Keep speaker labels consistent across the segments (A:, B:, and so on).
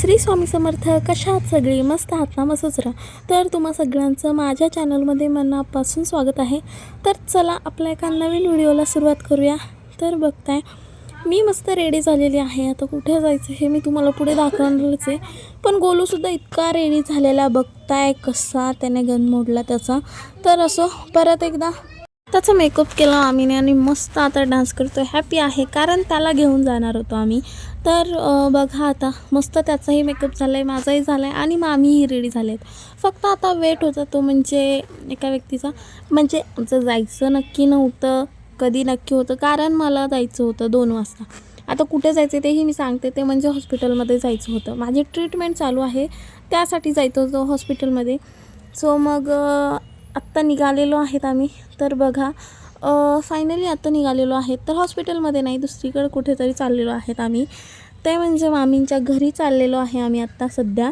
A: श्री स्वामी समर्थ कशा आहात सगळी? मस्त आहात ना मस्तच तर तुम्हा सगळ्यांचं माझ्या चॅनलमध्ये मनापासून स्वागत आहे. तर चला आपल्या एका नवीन व्हिडिओला सुरुवात करूया. तर बघताय मी मस्त रेडी झालेली आहे. आता कुठे जायचं हे मी तुम्हाला पुढे दाखवणारच आहे. पण गोलूसुद्धा इतका रेडी झालेला बघताय कसा त्याने गन मोडला त्याचा. तर असो परत एकदा त्याचा मेकअप केला आम्हीने आणि मस्त आता डान्स करतो हॅपी आहे कारण त्याला घेऊन जाणार होतो आम्ही. तर बघा आता मस्त त्याचाही मेकअप झाला आहे माझाही झाला आहे आणि मामीही रेडी झाले आहेत फक्त आता वेट होता तो म्हणजे एका व्यक्तीचा. म्हणजे आमचं जायचं नक्की नव्हतं कधी नक्की होतं कारण मला जायचं होतं दोन वाजता. आता कुठे जायचं तेही मी सांगते ते म्हणजे हॉस्पिटलमध्ये जायचं होतं. माझी ट्रीटमेंट चालू आहे त्यासाठी जायचं होतं हॉस्पिटलमध्ये सो मग आत्ता निघालेलो आहेत आम्ही. तर बघा फायनली आत्ता निघालेलो आहेत. तर हॉस्पिटलमध्ये नाही दुसरीकडे कुठेतरी चाललेलो आहेत आम्ही. ते म्हणजे मामींच्या घरी चाललेलो आहे आम्ही आत्ता सध्या.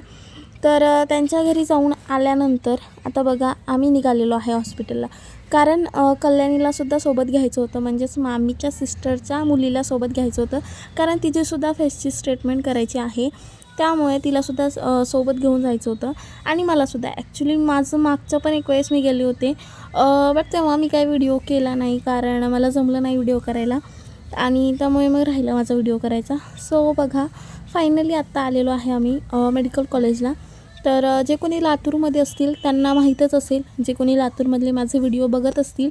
A: तर त्यांच्या घरी जाऊन आल्यानंतर आता बघा आम्ही निघालेलो आहे हॉस्पिटलला कारण कल्याणीलासुद्धा सोबत घ्यायचं होतं. म्हणजेच मामीच्या सिस्टरच्या मुलीला सोबत घ्यायचं होतं. कारण तिचीसुद्धा फेसची ट्रीटमेंट करायची आहे. त्यामुळे तिलासुद्धा सोबत घेऊन जायचं होतं. आणि मलासुद्धा ॲक्च्युली माझं मागचं पण एक वेळेस मी गेले होते. बट तेव्हा मी काही व्हिडिओ केला नाही कारण मला जमलं नाही व्हिडिओ करायला. आणि त्यामुळे मग राहिलं माझा व्हिडिओ करायचा. सो बघा फायनली आत्ता आलेलो आहे आम्ही मेडिकल कॉलेजला तर जे कोणी लातूरमध्ये असतील त्यांना माहीतच असेल. जे कोणी लातूरमधले माझे व्हिडिओ बघत असतील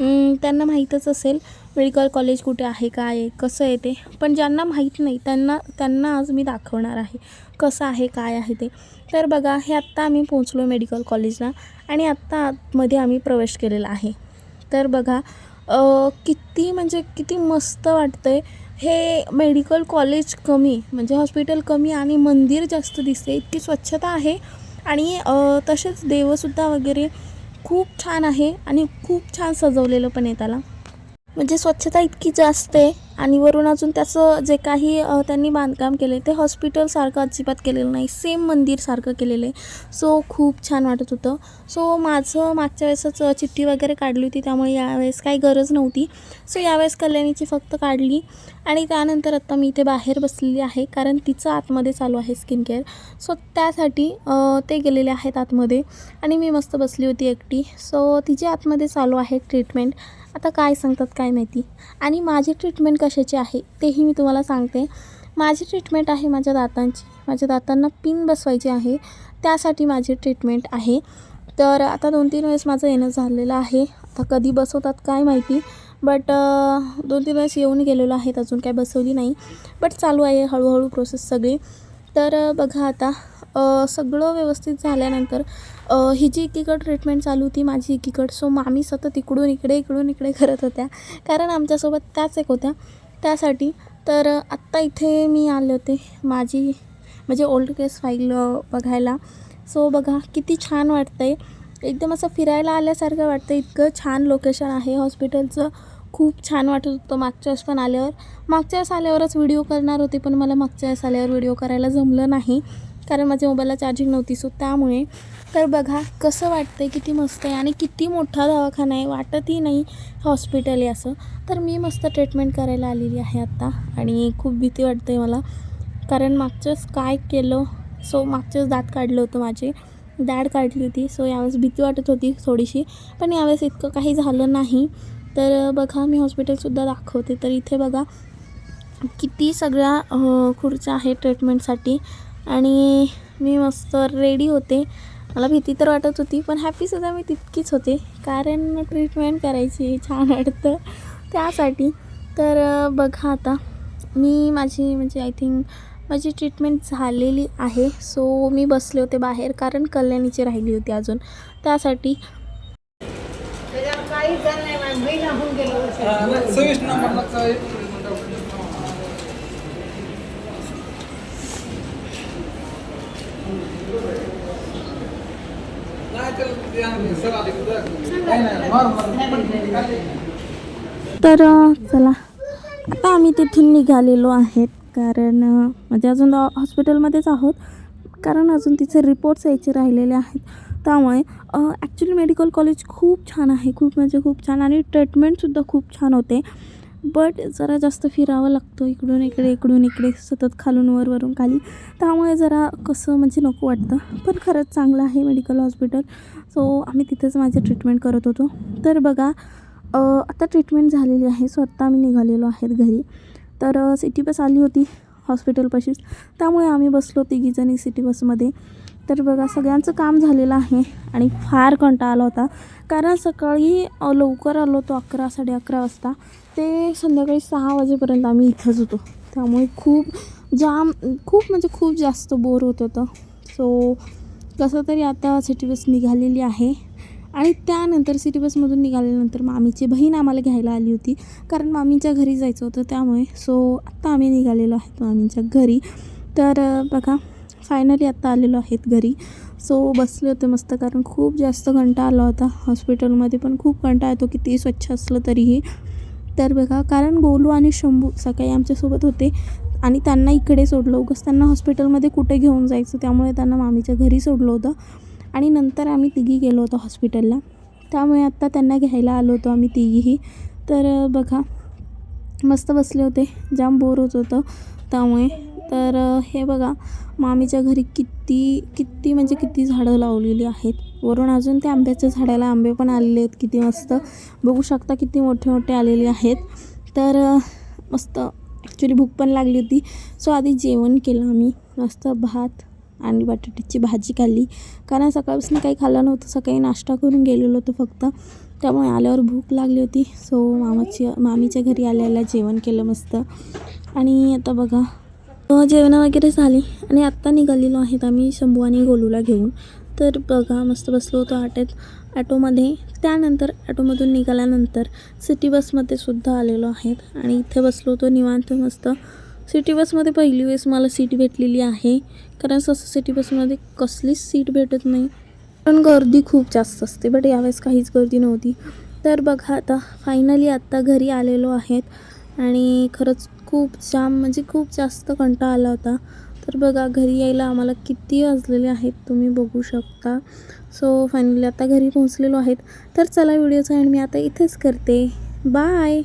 A: त्यांना माहीतच असेल मेडिकल कॉलेज कुठे आहे काय आहे कसं आहे ते. पण ज्यांना माहीत नाही त्यांना त्यांना आज मी दाखवणार आहे कसं आहे काय आहे ते. तर बघा हे आत्ता आम्ही पोहोचलो मेडिकल कॉलेजला आणि आत्ता आतमध्ये आम्ही प्रवेश केलेला आहे. तर बघा किती म्हणजे किती मस्त वाटतं आहे हे मेडिकल कॉलेज कमी म्हणजे हॉस्पिटल कमी आणि मंदिर जास्त दिसते इतकी स्वच्छता आहे. आणि तसेच देवसुद्धा वगैरे खूप छान आहे आणि खूप छान सजवलेलं पण आहे त्याला. म्हणजे स्वच्छता इतकी जास्त आहे आणि वरून अजून त्याचं जे काही त्यांनी बांधकाम केले ते हॉस्पिटलसारखं अजिबात केलेलं नाही. सेम मंदिरसारखं केलेलं आहे. सो खूप छान वाटत होतं. सो माझं मागच्या वेळेसच चिठ्ठी वगैरे काढली होती. त्यामुळे यावेळेस काही गरज नव्हती. सो यावेळेस कल्याणीची फक्त काढली आणि त्यानंतर आत्ता मी इथे बाहेर बसलेली आहे कारण तिचं आतमध्ये चालू आहे स्किन केअर सो त्यासाठी ते गेलेले आहेत आतमध्ये आणि मी मस्त बसली होती एकटी. सो तिची आतमध्ये चालू आहे ट्रीटमेंट आता काय सांगतात काय माहिती? आणि माझी ट्रीटमेंट कशाची आहे तेही मी तुम्हाला सांगते. माझी ट्रीटमेंट आहे माझ्या दातांची. माझ्या दातांना पिन बसवायची आहे. त्यासाठी माझी ट्रीटमेंट आहे. तर आता दोन तीन वेळेस माझं येणं झालेलं आहे. आता कधी बसवतात काय माहिती? बट दोन तीन वेळेस येऊन गेलेलो आहेत. अजून काय बसवली नाही. बट चालू आहे हळूहळू प्रोसेस सगळी. तर बघा आता सगळं व्यवस्थित झाल्यानंतर हिची ही जी एकीकडं ट्रीटमेंट चालू होती माझी एकीकडं. सो मामी सतत इकडून इकडे इकडून इकडे करत होत्या. कारण आमच्यासोबत त्याच एक होत्या. त्यासाठी तर आत्ता इथे मी आले होते. माझी म्हणजे ओल्ड केस फाईल बघायला. सो बघा किती छान वाटतं आहे एकदम असं फिरायला आल्यासारखं वाटतं इतकं छान लोकेशन आहे. हॉस्पिटलचं खूप छान वाटत होतं मागच्या वेळेस पण आल्यावर. मागच्या वेळेस आल्यावरच व्हिडिओ करणार होते पण मला मागच्या वेळेस आल्यावर व्हिडिओ करायला जमलं नाही. कारण माझ्या मोबाईलला चार्जिंग नव्हती सो त्यामुळे. तर बघा कसं वाटतं आहे किती मस्त आहे आणि किती मोठा दवाखाना आहे वाटतही नाही हॉस्पिटल आहे असं. तर मी मस्त ट्रीटमेंट करायला आलेली आहे आत्ता आणि खूप भीती वाटते मला. कारण मागचंच काय केलं सो मागचंच दात काढलं होतं माझे. दाढ काढली होती सो यावेळेस भीती वाटत होती थोडीशी. पण यावेळेस इतकं काही झालं नाही. तर बघा मी हॉस्पिटलसुद्धा दाखवते. तर इथे बघा किती सगळ्या खुर्च्या आहेत ट्रीटमेंटसाठी आणि मी मस्त रेडी होते. मला भीती तर वाटत होती पण हॅपीसुद्धा मी तितकीच होते. कारण ट्रीटमेंट करायची छान वाटतं त्यासाठी. तर बघा आता. मी माझी म्हणजे आय थिंक माझी ट्रीटमेंट झालेली आहे. सो मी बसले होते बाहेर कारण कल्याणीची राहिली होती अजून. त्यासाठी.
B: काहीच नाही मॅम बिल होऊन गेलो
C: सव्वीस नंबरला काय नाही त्याला ते आहे, सर आले की जा. नाही, नाही, normal.
A: तर चला. आता आम्ही तिथून निघालेलो आहेत कारण म्हणजे अजून हॉस्पिटलमध्येच आहोत कारण अजून तिचे रिपोर्ट्स यायचे राहिलेले आहेत. त्यामुळे ॲक्च्युली मेडिकल कॉलेज खूप छान आहे खूप म्हणजे खूप छान आणि ट्रीटमेंटसुद्धा खूप छान होते. बट जरा जास्त फिरावं लागतं इकडून इकडे इकडून इकडे सतत खालून वर वरून खाली. त्यामुळे जरा कसं म्हणजे नको वाटतं. पण खरंच चांगलं आहे मेडिकल हॉस्पिटल. सो आम्ही तिथेच माझे ट्रीटमेंट करत होतो. तर बघा आता ट्रीटमेंट झालेली आहे. सो आत्ता आम्ही निघालेलो आहेत घरी. तर सिटी बस आली होती हॉस्पिटलपाशीच त्यामुळे आम्ही बसलो तिघीजणी सिटी बसमध्ये तर बघा सगळ्यांचं काम झालेलं आहे आणि फार कंटाळा आला होता. कारण सकाळी लवकर आलो होतो अकरा साडे अकरा वाजता. ते संध्याकाळी सहा वाजेपर्यंत आम्ही इथंच होतो. त्यामुळे खूप जाम खूप म्हणजे खूप जास्त बोर होत होतं. सो कसं तरी आता सिटी बस निघालेली आहे. आणि त्यानंतर सिटी बसमधून निघाल्यानंतर मामीची बहीण आम्हाला घ्यायला आली होती. कारण मामीच्या घरी जायचं होतं त्यामुळे. सो आत्ता आम्ही निघालेलो आहेत मामीच्या घरी. तर बघा फायनली आत्ता आलेलो आहेत घरी. सो बसले होते मस्त कारण खूप जास्त कंटाळा आला होता हॉस्पिटलमध्ये पण खूप कंटाळा येतो किती स्वच्छ असलं तरीही. तर बघा कारण गोलू आणि शंभू सकाळी आमच्यासोबत होते आणि त्यांना इकडे सोडलं. उगस त्यांना हॉस्पिटलमध्ये कुठे घेऊन जायचं? त्यामुळे त्यांना मामीच्या घरी सोडलं होतं. आणि नंतर आम्ही तिघी गेलो होतो हॉस्पिटलला त्यामुळे आत्ता त्यांना घ्यायला आलो होतो आम्ही तिघीही. तर बघा मस्त बसले होते. जाम बोर होत होतं. त्यामुळे तर हे बघा मामीच्या घरी किती किती म्हणजे किती झाडं लावलेली आहेत. वरून अजून त्या आंब्याच्या झाडाला आंबे पण आलेले आहेत. किती मस्त. बघू शकता किती मोठे मोठे आलेले आहेत. तर मस्त. ॲक्च्युली भूक पण लागली होती. सो आधी जेवण केलं आम्ही. मस्त भात आणि बटाट्याची भाजी खाल्ली. कारण सकाळपासून काही खाल्लं नव्हतं. सकाळी नाश्ता करून गेलेलो होतो फक्त. त्यामुळे आल्यावर भूक लागली होती. सो मामाची मामीच्या घरी आल्याला जेवण केलं मस्त. आणि आता बघा जेवणं वगैरे झाली आणि आत्ता निघालेलो आहेत आम्ही शंभू आणि गोलूला घेऊन. तर बघा मस्त बसलो होतो आटेत ॲटोमध्ये त्यानंतर ॲटोमधून निघाल्यानंतर सिटी बसमध्ये सुद्धा आलेलो आहेत आणि इथे बसलो होतो निवांत मस्त. सिटी बसमध्ये पहिली वेळेस मला सीट भेटलेली आहे. कारण ससं सिटी बसमध्ये कसलीच सीट भेटत नाही. पण गर्दी खूप जास्त असते बट यावेळेस काहीच गर्दी नव्हती. तर बघा आता फायनली आत्ता घरी आलेलो आहेत. आणि खरंच खूप जाम म्हणजे खूप जास्त कंटाळा आला होता. तर बघा घरी यायला आम्हाला किती वाजलेले आहेत तुम्ही बघू शकता. सो फायनली आता घरी पोहोचलेलो आहेत. तर चला व्हिडिओचा एंड मी आता इथेच करते. बाय